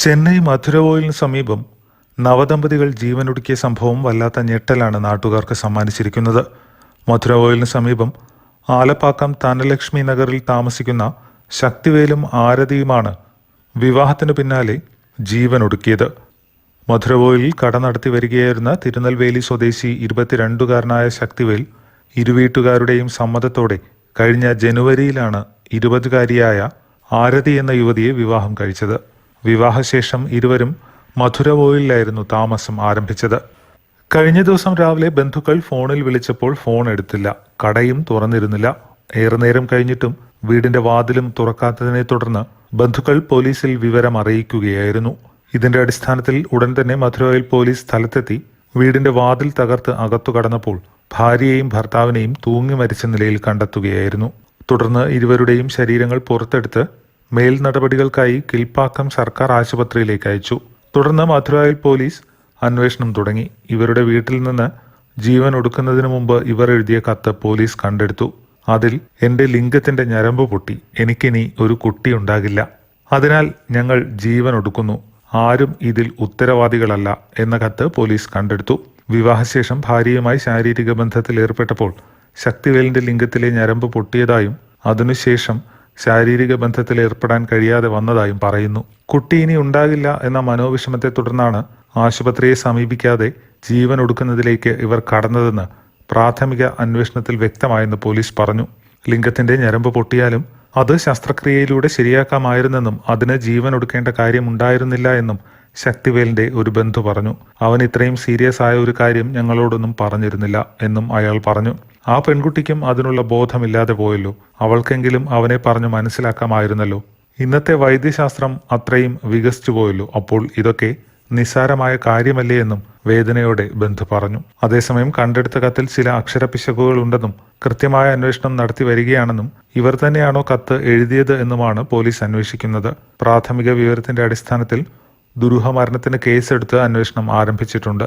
ചെന്നൈ മധുരവോയിലിന് സമീപം നവദമ്പതികൾ ജീവനൊടുക്കിയ സംഭവം വല്ലാത്ത ഞെട്ടലാണ് നാട്ടുകാർക്ക് സമ്മാനിച്ചിരിക്കുന്നത്. മധുരവോയിലിന് സമീപം ആലപ്പാക്കം തനലക്ഷ്മി നഗറിൽ താമസിക്കുന്ന ശക്തിവേലും ആരതിയുമാണ് വിവാഹത്തിനു പിന്നാലെ ജീവനൊടുക്കിയത്. മധുരവോയിൽ കട നടത്തി വരികയായിരുന്ന തിരുനെൽവേലി സ്വദേശി ഇരുപത്തിരണ്ടുകാരനായ ശക്തിവേൽ ഇരുവീട്ടുകാരുടെയും സമ്മതത്തോടെ കഴിഞ്ഞ ജനുവരിയിലാണ് ഇരുപതുകാരിയായ ആരതി എന്ന യുവതിയെ വിവാഹം കഴിച്ചത്. വിവാഹശേഷം ഇരുവരും മധുരവോയിലായിരുന്നു താമസം ആരംഭിച്ചത്. കഴിഞ്ഞ ദിവസം രാവിലെ ബന്ധുക്കൾ ഫോണിൽ വിളിച്ചപ്പോൾ ഫോൺ എടുത്തില്ല. കടയും തുറന്നിരുന്നില്ല. ഏറെ നേരം കഴിഞ്ഞിട്ടും വീടിന്റെ വാതിലും തുറക്കാത്തതിനെ തുടർന്ന് ബന്ധുക്കൾ പോലീസിൽ വിവരം അറിയിക്കുകയായിരുന്നു. ഇതിന്റെ അടിസ്ഥാനത്തിൽ ഉടൻ തന്നെ മധുരയിൽ പോലീസ് സ്ഥലത്തെത്തി. വീടിന്റെ വാതിൽ തകർത്ത് അകത്തു കടന്നപ്പോൾ ഭാര്യയെയും ഭർത്താവിനെയും തൂങ്ങി മരിച്ച നിലയിൽ കണ്ടെത്തുകയായിരുന്നു. തുടർന്ന് ഇരുവരുടെയും ശരീരങ്ങൾ പുറത്തെടുത്ത് മേൽ നടപടികൾക്കായി കിൽപ്പാക്കം സർക്കാർ ആശുപത്രിയിലേക്ക് അയച്ചു. തുടർന്ന് മധുരായിൽ പോലീസ് അന്വേഷണം തുടങ്ങി. ഇവരുടെ വീട്ടിൽ നിന്ന് ജീവൻ ഒടുക്കുന്നതിന് മുമ്പ് ഇവർ എഴുതിയ കത്ത് പോലീസ് കണ്ടെടുത്തു. അതിൽ എന്റെ ലിംഗത്തിന്റെ ഞരമ്പ് പൊട്ടി. എനിക്കിനി ഒരു കുട്ടി ഉണ്ടാകില്ല. അതിനാൽ ഞങ്ങൾ ജീവൻ ഒടുക്കുന്നു. ആരും ഇതിൽ ഉത്തരവാദികളല്ല എന്ന കത്ത് പോലീസ് കണ്ടെടുത്തു. വിവാഹശേഷം ഭാര്യയുമായി ശാരീരിക ബന്ധത്തിൽ ഏർപ്പെട്ടപ്പോൾ ശക്തിവേലിന്റെ ലിംഗത്തിലെ ഞരമ്പ് പൊട്ടിയതായും അതിനുശേഷം ശാരീരിക ബന്ധത്തിൽ ഏർപ്പെടാൻ കഴിയാതെ വന്നതായും പറയുന്നു. കുട്ടി ഇനി ഉണ്ടാകില്ല എന്ന മനോവിഷമത്തെ തുടർന്നാണ് ആശുപത്രിയെ സമീപിക്കാതെ ജീവൻ ഒടുക്കുന്നതിലേക്ക് ഇവർ കടന്നതെന്ന് പ്രാഥമിക അന്വേഷണത്തിൽ വ്യക്തമായെന്ന് പോലീസ് പറഞ്ഞു. ലിംഗത്തിന്റെ ഞരമ്പ് പൊട്ടിയാലും അത് ശസ്ത്രക്രിയയിലൂടെ ശരിയാക്കാമായിരുന്നെന്നും അതിന് ജീവൻ ഒടുക്കേണ്ട കാര്യമുണ്ടായിരുന്നില്ല എന്നും ശക്തിവേലിന്റെ ഒരു ബന്ധു പറഞ്ഞു. അവൻ ഇത്രയും സീരിയസ് ആയ ഒരു കാര്യം ഞങ്ങളോടൊന്നും പറഞ്ഞിരുന്നില്ല എന്നും അയാൾ പറഞ്ഞു. ആ പെൺകുട്ടിക്കും അതിനുള്ള ബോധമില്ലാതെ പോയല്ലോ. അവൾക്കെങ്കിലും അവനെ പറഞ്ഞു മനസ്സിലാക്കാമായിരുന്നല്ലോ. ഇന്നത്തെ വൈദ്യശാസ്ത്രം അത്രയും വികസിച്ചു പോയല്ലോ. അപ്പോൾ ഇതൊക്കെ നിസ്സാരമായ കാര്യമല്ലേ എന്നും വേദനയോടെ ബന്ധു പറഞ്ഞു. അതേസമയം കണ്ടെടുത്ത കത്തിൽ ചില അക്ഷരപ്പിശകുകൾ ഉണ്ടെന്നും കൃത്യമായ അന്വേഷണം നടത്തി വരികയാണെന്നും ഇവർ തന്നെയാണോ കത്ത് എഴുതിയത് എന്നുമാണ് പോലീസ് അന്വേഷിക്കുന്നത്. പ്രാഥമിക വിവരത്തിന്റെ അടിസ്ഥാനത്തിൽ ദുരൂഹമരണത്തിന് കേസെടുത്ത് അന്വേഷണം ആരംഭിച്ചിട്ടുണ്ട്.